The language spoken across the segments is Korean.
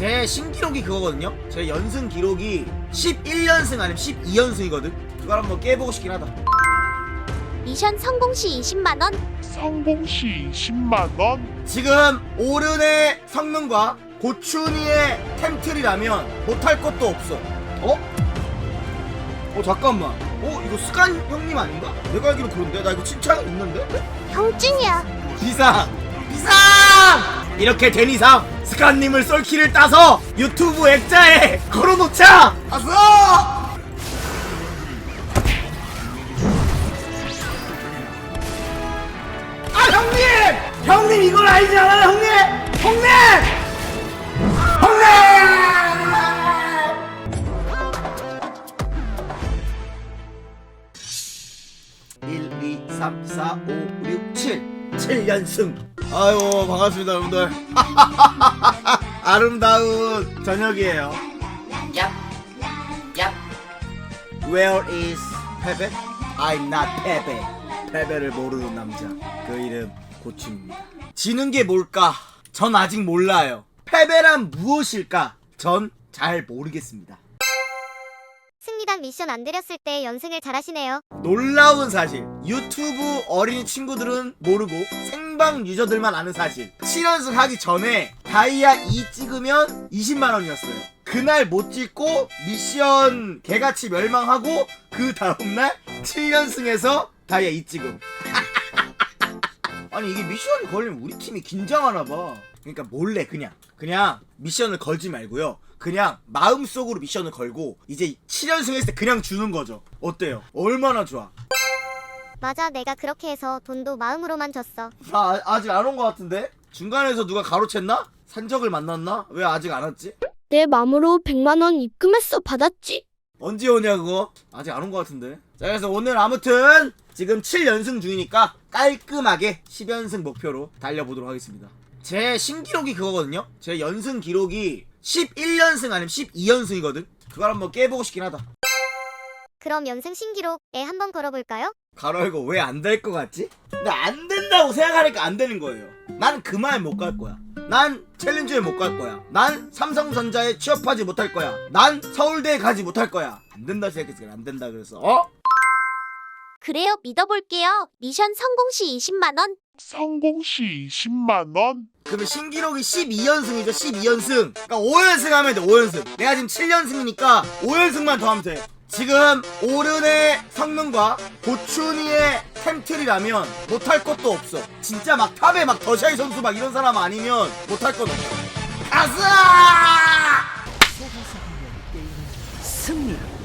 제 신기록이 그거거든요. 제 연승 기록이 11연승 아니면 12연승이거든. 그걸 한번 깨보고 싶긴 하다. 미션 성공 시 20만 원. 성공 시 10만 원. 지금 오른의 성능과 고춘이의 템틀이라면 못할 것도 없어. 어? 어 잠깐만. 어 이거 스간 형님 아닌가? 내가 알기로 그런데 나 이거 칭찬 있는데? 형준이야. 비상! 비상! 이렇게 된 이상 스간님을 썰키를 따서 유튜브 액자에 걸어놓자! 아싸! 아 형님! 형님 이걸 알지 않아요 형님! 형님! 형님! 1, 2, 3, 4, 5, 6, 7 7연승 아유 반갑습니다 여러분들 아름다운 저녁이에요 Yep. Yep. Where is 페베? I'm not 페베 페베를 모르는 남자 그 이름 고춘입니다 지는 게 뭘까? 전 아직 몰라요 페베란 무엇일까? 전 잘 모르겠습니다 승리단 미션 안 드렸을 때 연승을 잘하시네요. 놀라운 사실. 유튜브 어린이 친구들은 모르고 생방 유저들만 아는 사실. 7연승 하기 전에 다이아 2 찍으면 20만원이었어요. 그날 못 찍고 미션 개같이 멸망하고 그 다음날 7연승해서 다이아 2 찍음 아니 이게 미션이 걸리면 우리 팀이 긴장하나 봐 그러니까 몰래 그냥 그냥 미션을 걸지 말고요 그냥 마음속으로 미션을 걸고 이제 7연승 했을 때 그냥 주는 거죠 어때요? 얼마나 좋아 맞아, 내가 그렇게 해서 돈도 마음으로만 줬어. 나 아, 직 안 온거 같은데? 중간에서 누가 가로챘나? 산적을 만났나? 왜 아직 안 왔지? 내 맘으로 100만 원 입금했어 받았지. 언제 오냐 그거? 아직 안온거 같은데 자 그래서 오늘 아무튼 지금 7연승 중이니까 깔끔하게 10연승 목표로 달려보도록 하겠습니다 제 신기록이 그거거든요 제 연승 기록이 11연승 아니면 12연승이거든 그걸 한번 깨보고 싶긴 하다 그럼 연승 신기록에 한번 걸어볼까요? 가로 이거 왜안 될 것 같지? 근데 안 된다고 생각하니까 안 되는 거예요. 난 그 말 못 갈 거야. 난 챌린저에 못 갈 거야. 난 삼성전자에 취업하지 못할 거야. 난 서울대에 가지 못할 거야. 안 된다 생각했으니까 안 된다 그래서 어? 그래요, 믿어볼게요. 미션 성공 시 20만 원. 성공 시 10만 원. 그러면 신기록이 12연승이죠 12연승 그러니까 5연승 하면 돼 5연승 내가 지금 7연승이니까 5연승만 더 하면 돼 지금 오른의 성능과 고춘이의 템틀이라면 못할 것도 없어 진짜 막 탑에 막 더샤이 선수 막 이런 사람 아니면 못할 건 없어 가자 승리.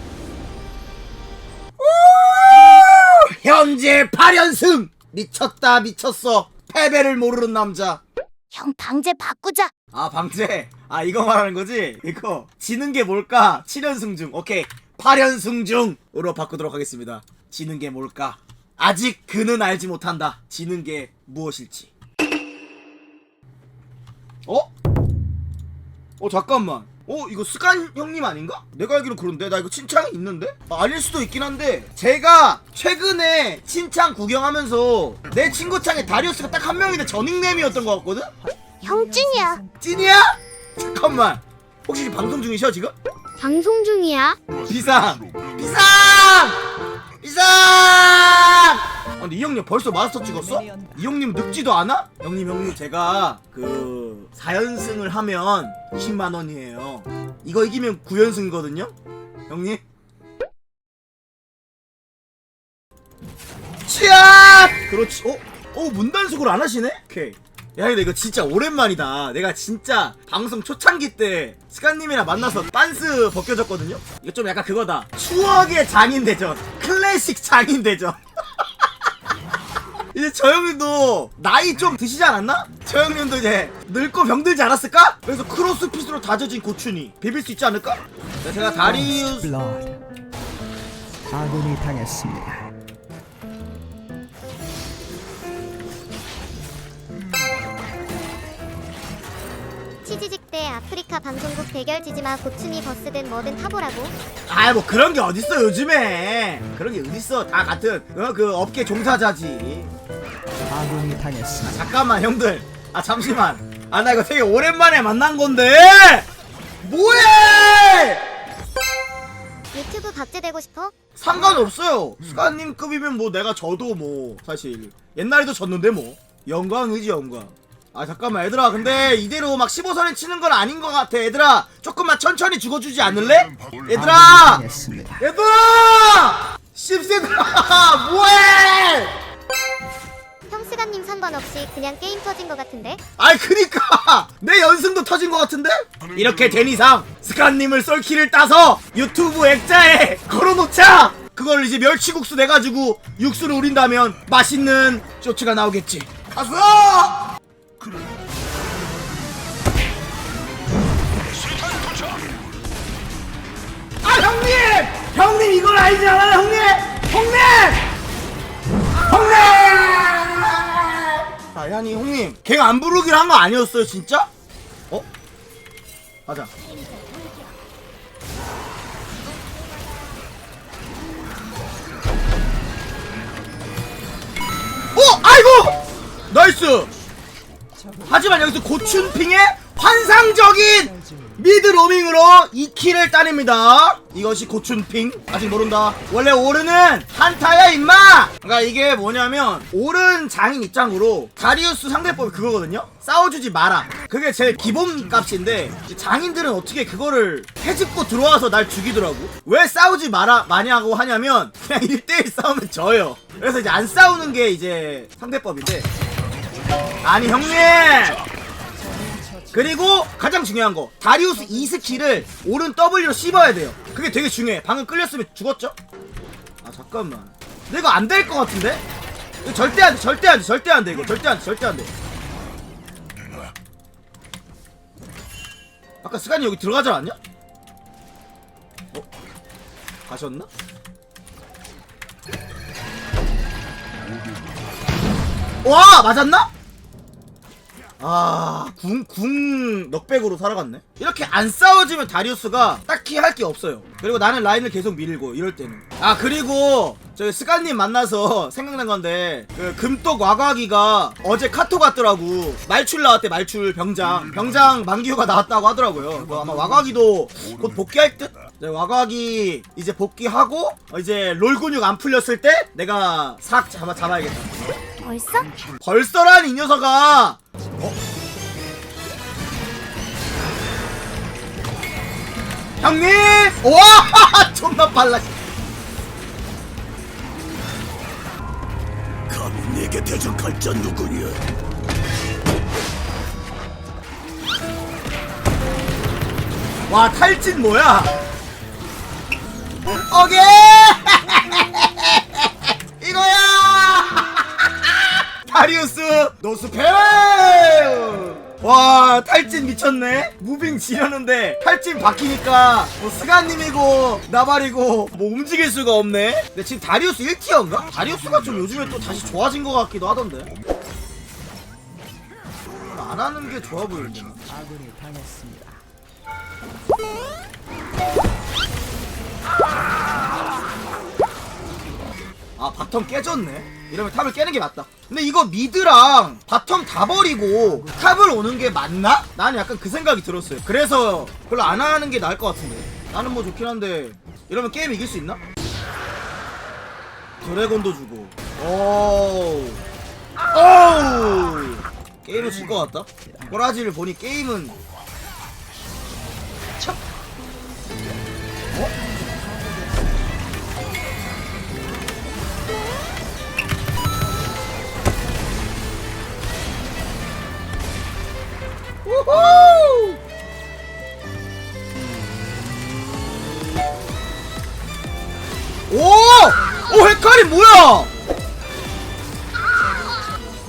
현재 8연승! 미쳤다 미쳤어. 패배를 모르는 남자. 형 방제 바꾸자. 아 방제. 아 이거 말하는 거지? 이거 지는 게 뭘까? 7연승 중. 오케이. 8연승 중으로 바꾸도록 하겠습니다. 지는 게 뭘까? 아직 그는 알지 못한다. 지는 게 무엇일지. 어? 어 잠깐만 어 이거 스간 형님 아닌가? 내가 알기로 그런데 나 이거 친창이 있는데? 아, 아닐 수도 있긴 한데 제가 최근에 친창 구경하면서 내 친구 창에 다리우스가 딱 한 명인데 저 닉네임이었던 것 같거든? 형준이야. 찐이야? 잠깐만 혹시 방송 중이셔 지금? 방송 중이야. 비상! 비상! 비상! 아, 근데 이 형님 벌써 마스터 찍었어? 이 형님 늙지도 않아? 형님 형님 제가 그 4연승을 하면 20만원이에요 이거 이기면 9연승이거든요? 형님? 치아! 그렇지 어? 어 문단속을 안 하시네? 오케이 야 근데 이거 진짜 오랜만이다 내가 진짜 방송 초창기 때 스카님이랑 만나서 빤스 벗겨졌거든요 이거 좀 약간 그거다 추억의 장인대전 클래식 장인대전 이제 저 형님도 나이 좀 드시지 않았나? 저 형님도 이제 늙고 병들지 않았을까? 그래서 크로스핏으로 다져진 고춘이 비빌 수 있지 않을까? 자, 제가 다리우스. 아군이 당했습니다. 치지직 대 아프리카 방송국 대결 지지마 고춘이 버스든 뭐든 타보라고. 아 뭐 그런 게 어딨어 요즘에. 그런 게 어딨어. 다 같은 어, 그 업계 종사자지. 아군이 당했습니다. 잠깐만 형들. 아 잠시만. 아 나 이거 되게 오랜만에 만난 건데. 뭐해! 유튜브 박제되고 싶어? 상관없어요. 스카님급이면 뭐 내가 져도 뭐 사실. 옛날에도 졌는데 뭐. 영광이지 영광 아 잠깐만 얘들아 근데 이대로 막 15선에 치는 건 아닌 것 같아 얘들아 조금만 천천히 죽어주지 않을래? 얘들아. 얘들아 씹새들아 뭐해 형스가님 상관없이 그냥 게임 터진 것 같은데? 아이 그니까 내 연승도 터진 것 같은데? 이렇게 된 이상 스칸님을 썰키를 따서 유튜브 액자에 걸어놓자 그걸 이제 멸치국수 내가지고 육수를 우린다면 맛있는 쇼츠가 나오겠지 가 서아 형님! 형님 이걸 알지 않아요 형님! 형님! 형님! 아니 형님 걔가 안 부르기로 한 거 아니었어요 진짜? 어? 맞아 어! 아이고! 나이스! 하지만 여기서 고춘핑의 환상적인 미드 로밍으로 2킬을 따냅니다. 이것이 고춘핑. 아직 모른다. 원래 오른은 한타야 임마! 그러니까 이게 뭐냐면 오른 장인 입장으로 다리우스 상대법이 그거거든요? 싸워주지 마라. 그게 제일 기본 값인데 장인들은 어떻게 그거를 해집고 들어와서 날 죽이더라고. 왜 싸우지 마라 마냐고 하냐면 그냥 1대1 싸우면 져요. 그래서 이제 안 싸우는 게 이제 상대법인데 아니 형님! 그리고 가장 중요한 거 다리우스 2스킬을 오른 W로 씹어야 돼요 그게 되게 중요해 방금 끌렸으면 죽었죠? 아 잠깐만 이거 안될 것 같은데? 이거 절대 안돼 절대 안돼 절대 안돼 이거 절대 안돼 절대 안돼 아까 스간이 여기 들어가지 않았냐? 어? 가셨나? 와 맞았나? 아, 궁, 궁, 넉백으로 살아갔네? 이렇게 안 싸워지면 다리우스가 딱히 할 게 없어요. 그리고 나는 라인을 계속 밀고, 이럴 때는. 아, 그리고, 저기 스간님 만나서 생각난 건데, 그, 금떡 와가기가 어제 카톡 왔더라고. 말출 나왔대, 말출, 병장. 병장 만기호가 나왔다고 하더라고요. 뭐 아마 와가기도 곧 복귀할 듯? 이제 와가기 이제 복귀하고, 어, 이제 롤 근육 안 풀렸을 때, 내가 삭 잡아, 잡아야겠다. 벌써? 벌써란 이 녀석아! 어? 형님! 와! 존나 빨라. 감히 내게 대적할 자 누구냐? 와 탈진 뭐야? 오케이! 이거야! 다리우스 노스페! 와 탈진 미쳤네 무빙 지렸는데 탈진 바뀌니까 뭐 스가님이고 나발이고 뭐 움직일 수가 없네 근데 지금 다리우스 1티어인가? 다리우스가 좀 요즘에 또 다시 좋아진 것 같기도 하던데 안 하는 게 좋아 보이는데 아군이 당했습니다. 아 바텀 깨졌네 이러면 탑을 깨는 게 맞다. 근데 이거 미드랑 바텀 다 버리고 탑을 오는 게 맞나? 나는 약간 그 생각이 들었어요. 그래서 별로 안 하는 게 나을 것 같은데. 나는 뭐 좋긴 한데 이러면 게임 이길 수 있나? 드래곤도 주고. 오우. 오우. 게임은 질것 같다. 호라지를 보니 게임은 참 어? 우후! 오! 오, 헷갈이 뭐야?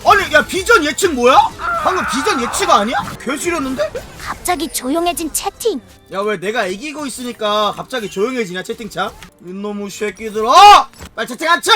아니, 야, 비전 예측 뭐야? 방금 비전 예측 아니야? 개지렸는데? 갑자기 조용해진 채팅. 야, 왜 내가 이기고 있으니까 갑자기 조용해지냐, 채팅창? 이놈의 새끼들, 어! 빨리 채팅 안 쳐!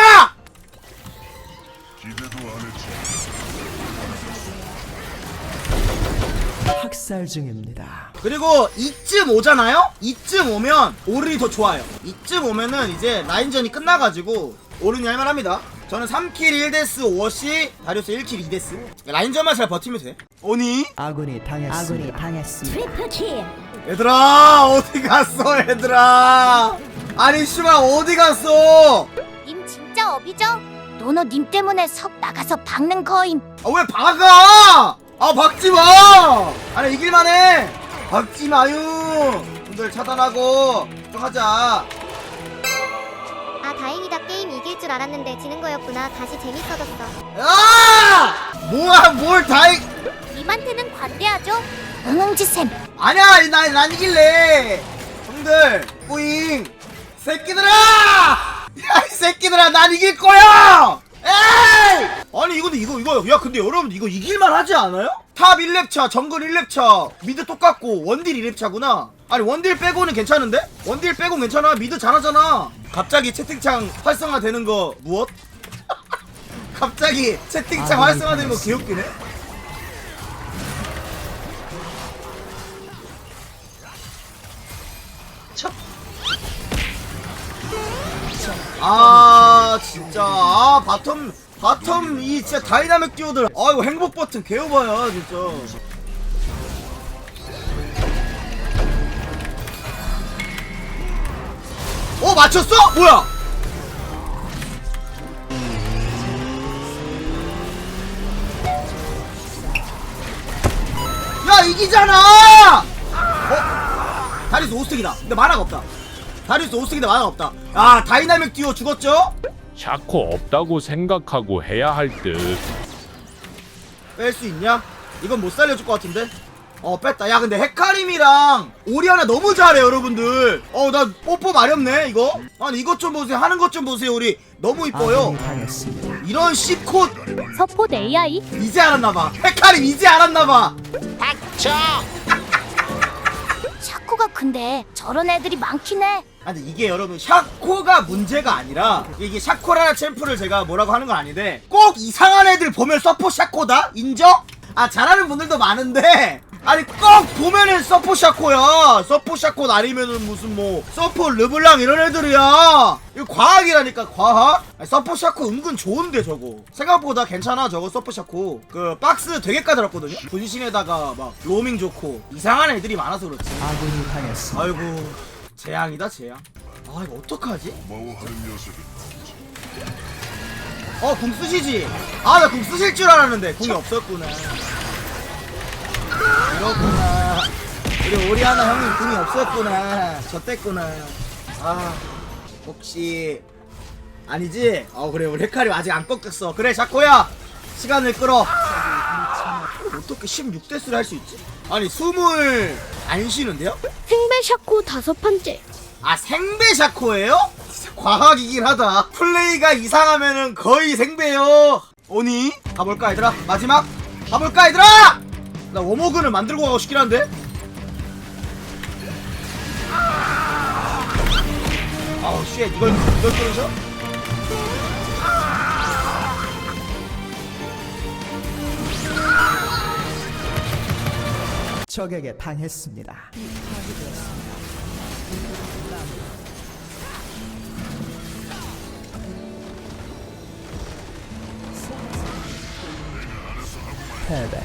학살 중입니다. 그리고 이쯤 오잖아요? 이쯤 오면 오른이 더 좋아요. 이쯤 오면은 이제 라인전이 끝나가지고 오른이 할만합니다. 저는 3킬 1데스 5어시 다리우스 1킬 2데스 라인전만 잘 버티면 돼. 오니? 아군이 당했습니다. 아군이 당했습니다. 트리플 킬. 얘들아 어디 갔어 얘들아 아니 씨발 어디 갔어 님 진짜 어비죠? 노노 님 때문에 석 나가서 박는 거임. 아 왜 박아 아 박지마! 아니 이길만해! 박지마요! 분들 차단하고 걱정하자. 아 다행이다. 게임 이길 줄 알았는데 지는 거였구나. 다시 재밌어졌어. 아 뭐야 뭘 다행 님한테는 관대하죠? 응응지쌤. 아니야 난, 난 이길래. 형들 뿌잉. 새끼들아! 야 이 새끼들아 난 이길 거야 에이 아니 이거 이거 이거 야 근데 여러분 이거 이길만 하지 않아요? 탑 1렙차 정글 1렙차 미드 똑같고 원딜 1렙차구나 아니 원딜 빼고는 괜찮은데? 원딜 빼고 괜찮아 미드 잘하잖아 갑자기 채팅창 활성화되는 거 무엇? 갑자기 채팅창 아, 활성화되는 거 귀엽기네 아 진짜. 아 바텀 바텀 이 진짜 다이나믹 듀오들. 아 이거 행복 버튼 개오바야 진짜. 어 맞췄어? 뭐야? 야 이기잖아! 어? 다리스 오스틱이다. 근데 만화가 없다 다리스 오스틱인데 만화가 없다 아 다이나믹 듀오 죽었죠? 샤코 없다고 생각하고 해야 할 듯. 뺄 수 있냐? 이건 못 살려줄 것 같은데? 어 뺐다 야 근데 헤카림이랑 오리아나 너무 잘해 여러분들 어 나 뽀뽀 마렵네 이거 아니 이것 좀 보세요 하는 것 좀 보세요 우리 너무 이뻐요. 이런 C콧 서포트 AI? 이제 알았나봐 헤카림 이제 알았나봐 샤코가 근데 저런 애들이 많긴 해. 아니 이게 여러분 샤코가 문제가 아니라 이게 샤코라는 챔프를 제가 뭐라고 하는 건 아닌데 꼭 이상한 애들 보면 서포 샤코다? 인정? 아 잘하는 분들도 많은데 아니 꼭 보면은 서포 샤코야. 서포 샤코 아니면은 무슨 뭐 서포 르블랑 이런 애들이야. 이거 과학이라니까 과학? 아니, 서포 샤코 은근 좋은데 저거. 생각보다 괜찮아 저거 서포 샤코. 그 박스 되게 까다롭거든요? 분신에다가 막 로밍 좋고 이상한 애들이 많아서 그렇지. 아군이 당했습니다. 아이고 재앙이다 재앙. 아 이거 어떡하지? 어 궁 쓰시지. 아 나 궁 쓰실 줄 알았는데. 궁이 없었구나. 그렇구나. 우리 오리아나 형님 궁이 없었구나. 졌댔구나. 아 혹시 아니지? 어 그래. 우리 헤카리 아직 안 꺾였어. 그래 자코야. 시간을 끌어 어떻게 16대스를 할 수 있지? 아니 숨을 안 쉬는데요? 생배 샤코 다섯 판째. 아 생배 샤코예요? 진짜 과학이긴 하다 플레이가 이상하면은 거의 생배요 오니? 가볼까 얘들아? 마지막? 가볼까 얘들아? 나 워머근을 만들고 가고 싶긴 한데 아우 쉣 이걸 이걸 끊으셔? 적에게 당했습니다. 패배.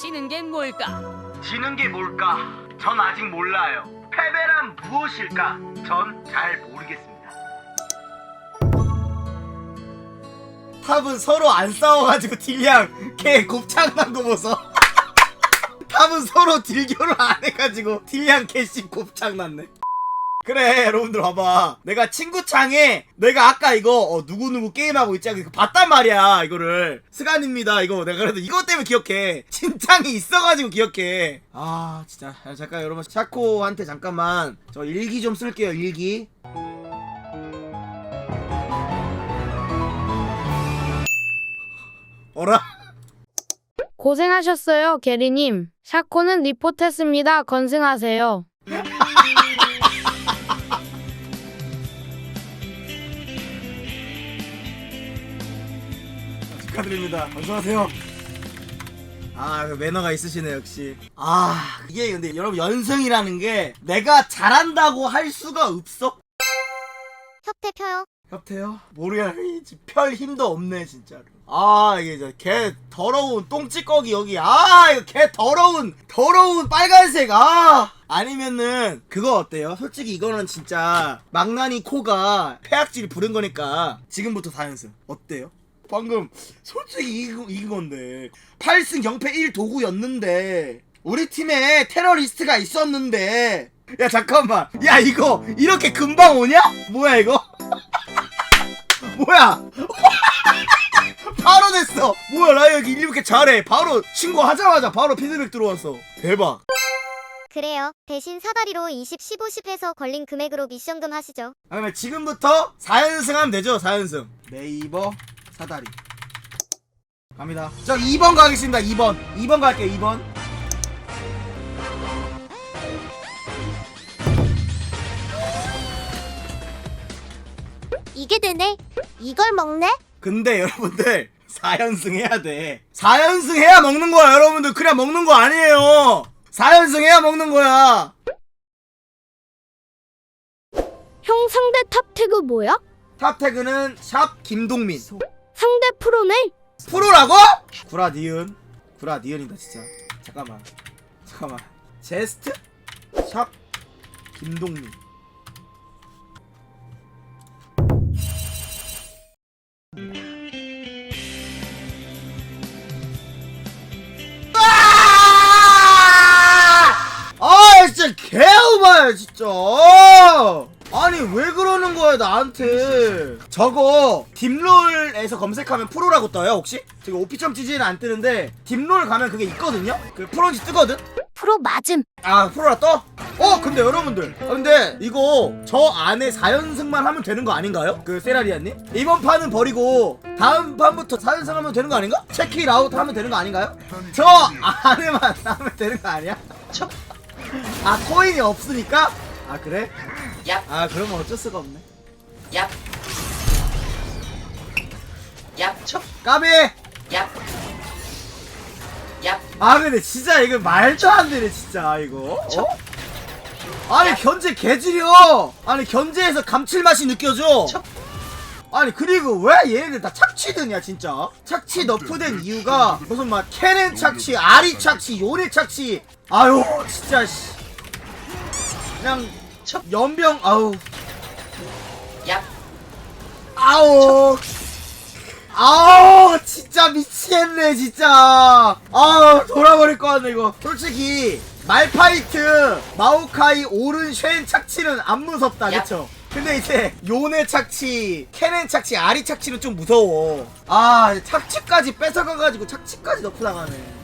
지는 게 뭘까? 지는 게 뭘까? 전 아직 몰라요 패배란 무엇일까? 전 잘 모르겠습니다 탑은 서로 안 싸워가지고 딜량 걔 곱창 난거 보소. 탑은 서로 딜교를 안 해가지고 딜량 개씩 곱창 났네. 그래 여러분들 봐봐. 내가 친구창에 내가 아까 이거 어, 누구누구 게임하고 있지? 않고 봤단 말이야 이거를. 스간입니다 이거. 내가 그래도 이것 때문에 기억해. 친창이 있어가지고 기억해. 아 진짜. 아, 잠깐 여러분. 샤코한테 잠깐만. 저 일기 좀 쓸게요 일기 어라? 고생하셨어요, 게리님. 샤코는 리포트했습니다. 건승하세요. 축하드립니다. 건강하세요. 아, 그 매너가 있으시네, 역시. 아, 이게 근데 여러분, 연승이라는 게 내가 잘한다고 할 수가 없어? 협회 펴요. 협태요? 모르겠지 별 힘도 없네 진짜로 아 이게 저개 더러운 똥찌꺼기 여기 아 이거 개 더러운 더러운 빨간색 아 아니면은 그거 어때요? 솔직히 이거는 진짜 망나니 코가 폐악질이 부른 거니까 지금부터 4연승 어때요? 방금 솔직히 이거, 이건데 8승 0패 1 도구였는데 우리 팀에 테러리스트가 있었는데 야 잠깐만 야 이거 이렇게 금방 오냐? 뭐야 이거? 뭐야? 바로 됐어. 뭐야 라이언 이렇게 잘해. 바로 신고하자마자 바로 피드백 들어왔어. 대박. 그래요. 대신 사다리로 20, 15, 10에서 걸린 금액으로 미션금 하시죠. 아, 그러면 지금부터 4연승 하면 되죠? 4연승. 네이버 사다리. 갑니다. 저 2번 가겠습니다. 2번. 2번 갈게요. 2번. 이게 되네. 이걸 먹네? 근데 여러분들 4연승 해야 돼. 4연승 해야 먹는 거야, 여러분들. 그냥 먹는 거 아니에요. 4연승 해야 먹는 거야. 형 상대 탑 태그 뭐야? 탑 태그는 샵 김동민. 상대 프로네? 프로라고? 구라 니은 구라 니은이다 진짜 잠깐만 잠깐만 제스트 샵 김동민 진짜 개오바야 진짜 아니 왜 그러는 거야 나한테 저거 딥롤에서 검색하면 프로라고 떠요 혹시? 지금 오피점지지는 안 뜨는데 딥롤 가면 그게 있거든요? 그 프로인지 뜨거든? 프로 맞음. 아 프로라 떠? 어 근데 여러분들 아, 근데 이거 저 안에 4연승만 하면 되는 거 아닌가요? 그 세라리아님? 이번 판은 버리고 다음 판부터 4연승 하면 되는 거 아닌가? 체크잇 아웃 하면 되는 거 아닌가요? 저 안에만 하면 되는 거 아니야? 아 코인이 없으니까? 아 그래? 얍. 아 그러면 어쩔 수가 없네 얍. 얍. 척. 까비! 얍. 얍. 아 근데 진짜 이거 말도 안 되네 진짜 이거 어? 아니 견제 개지려 아니 견제에서 감칠맛이 느껴져 척. 아니 그리고 왜 얘네들 다 착취드냐 진짜 착취 너프된 이유가 무슨 막 캐넨 착취 아리 착취 요네 착취 아유 진짜 씨 그냥 척. 연병 아우 얍. 아우 아우 진짜 미치겠네 진짜 아우 돌아버릴 것 같네 이거 솔직히 말파이트 마오카이 오른 쉔 착취는 안 무섭다 야. 그쵸 근데 이제 요네 착취 캐넨 착취 아리 착취는 좀 무서워 아 착취까지 뺏어가가지고 착취까지 넣고 나가네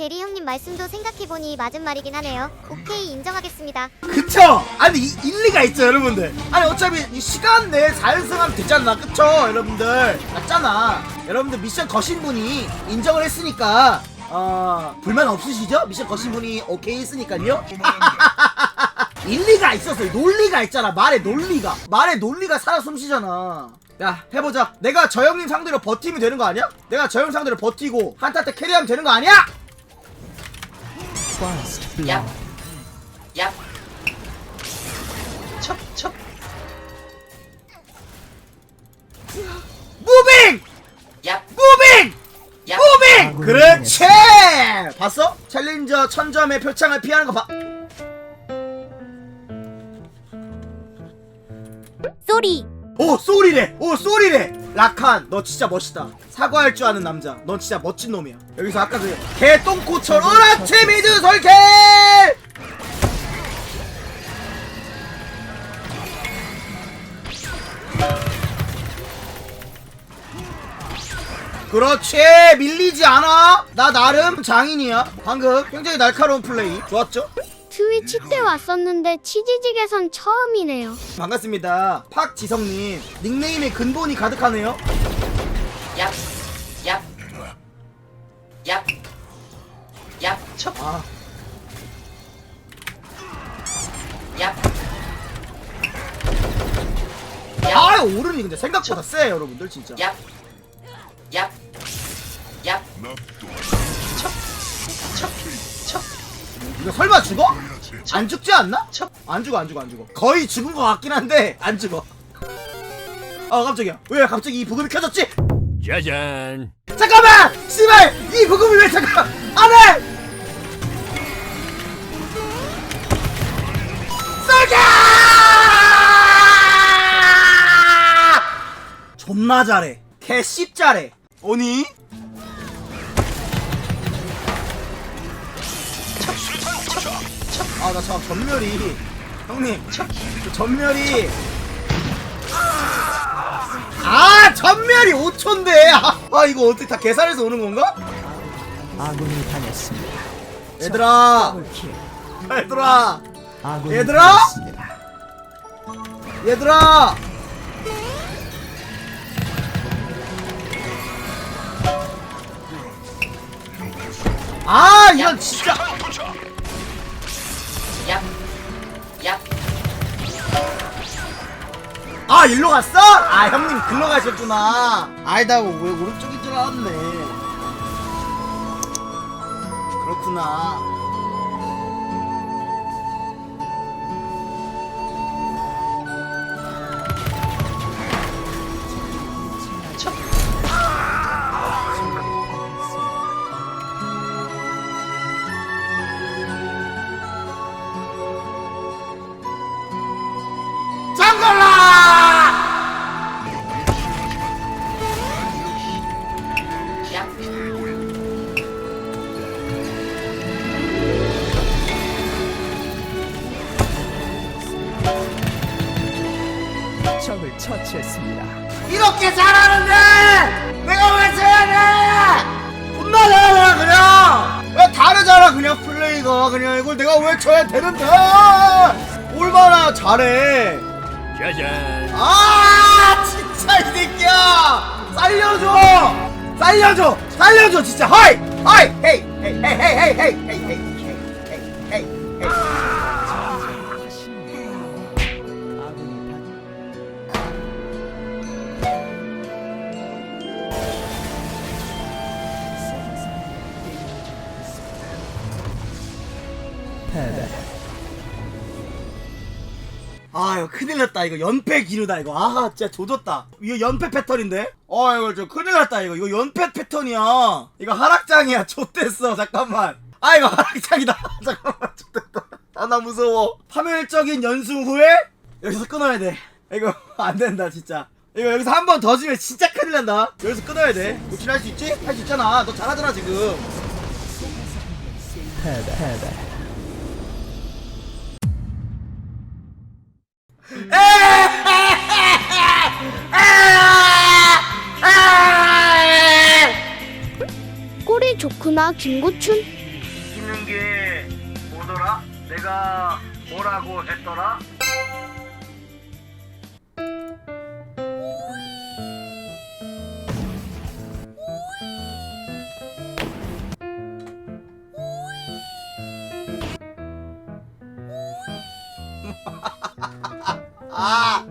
게리 형님 말씀도 생각해보니 맞은 말이긴 하네요. 오케이 인정하겠습니다. 그쵸? 아니 이, 일리가 있죠 여러분들 아니 어차피 이 시간 내에 4연승 하면 되잖아 그쵸 여러분들 맞잖아 여러분들 미션 거신 분이 인정을 했으니까 어 불만 없으시죠? 미션 거신 분이 오케이 했으니까요 일리가 있었어 논리가 있잖아 말에 논리가 말에 논리가 살아 숨쉬잖아 야 해보자 내가 저 형님 상대로 버티면 되는 거 아니야? 내가 저 형 상대로 버티고 한타 때 캐리하면 되는 거 아니야? First 얍. blood. 얍. 척. 척. 무빙! 얍. 무빙! 얍. 무빙! 아군이 그렇지! 봤어? 챌린저 천점의 표창을 피하는 거 봐. 쏘리. 오, 쏘리래! 오, 쏘리래! 라칸, 너 진짜 멋있다. 사과할 줄 아는 남자. 넌 진짜 멋진 놈이야. 여기서 아까 그 개똥코처럼 어라치 미드 설계! 그렇지 밀리지 않아 나 나름 장인이야 방금 굉장히 날카로운 플레이 좋았죠? 트위치 때 왔었는데 치지직에선 처음이네요. 반갑습니다 팍지성님 닉네임에 근본이 가득하네요 얍. 얍. 얍. 얍. 척. 아 얍. 아 오른이 근데 생각보다 세 여러분들 진짜 얍. 얍. 얍. 척. 척. 척. 이거 설마 죽어? 안 죽지 않나? 척. 안 죽어 안 죽어 안 죽어 거의 죽은 것 같긴 한데 안 죽어 아 깜짝이야 왜 갑자기 이 부금이 켜졌지? 짜잔. 잠깐만! 씨발! 이 부금이 왜 잠깐 안 해! 쏠자! 존나 잘해 개씹 잘해 오니? 아 나 잠깐 전멸이 형님 저 전멸이 아 전멸이 5초인데 아, 아 이거 어떻게 다 계산해서 오는 건가? 아군이 당했습니다. 얘들아 더블킬. 얘들아 아군이 얘들아! 당했습니다. 얘들아 아 이건 진짜 얍. 얍. 아 일로 갔어? 아 형님 글로 가셨구나 아이다고 왜 오른쪽인 줄 알았네 그렇구나 적을 처치했습니다. 이렇게 잘하는데 내가 왜 져야 돼? 분나잖아 그냥. 왜 다르잖아 그냥 플레이가 그냥 이걸 내가 왜 져야 되는데? 얼마나 잘해. 짜잔. 아 진짜 이 새끼야. 살려줘. 살려줘. 살려줘 진짜. 하이 하이 헤이 헤이 헤이 헤이 헤이 헤이 헤이. 아 이거 큰일 났다 이거. 연패 기류다 이거. 아 진짜 조졌다. 이거 연패 패턴인데? 어 이거 저 큰일 났다 이거. 이거 연패 패턴이야. 이거 하락장이야 좆됐어. 잠깐만. 아 이거 하락장이다. 잠깐만 좆됐다. 아 나 무서워. 파멸적인 연승 후에 여기서 끊어야 돼. 이거 안 된다 진짜. 이거 여기서 한 번 더 지면 진짜 큰일 난다. 여기서 끊어야 돼. 도칠 할수 있지? 할 수 있잖아. 너 잘하잖아 지금. 패배. 패배. 꼴이 좋구나 김고춘. 이기는 게 뭐더라? 내가 뭐라고 했더라? Ah!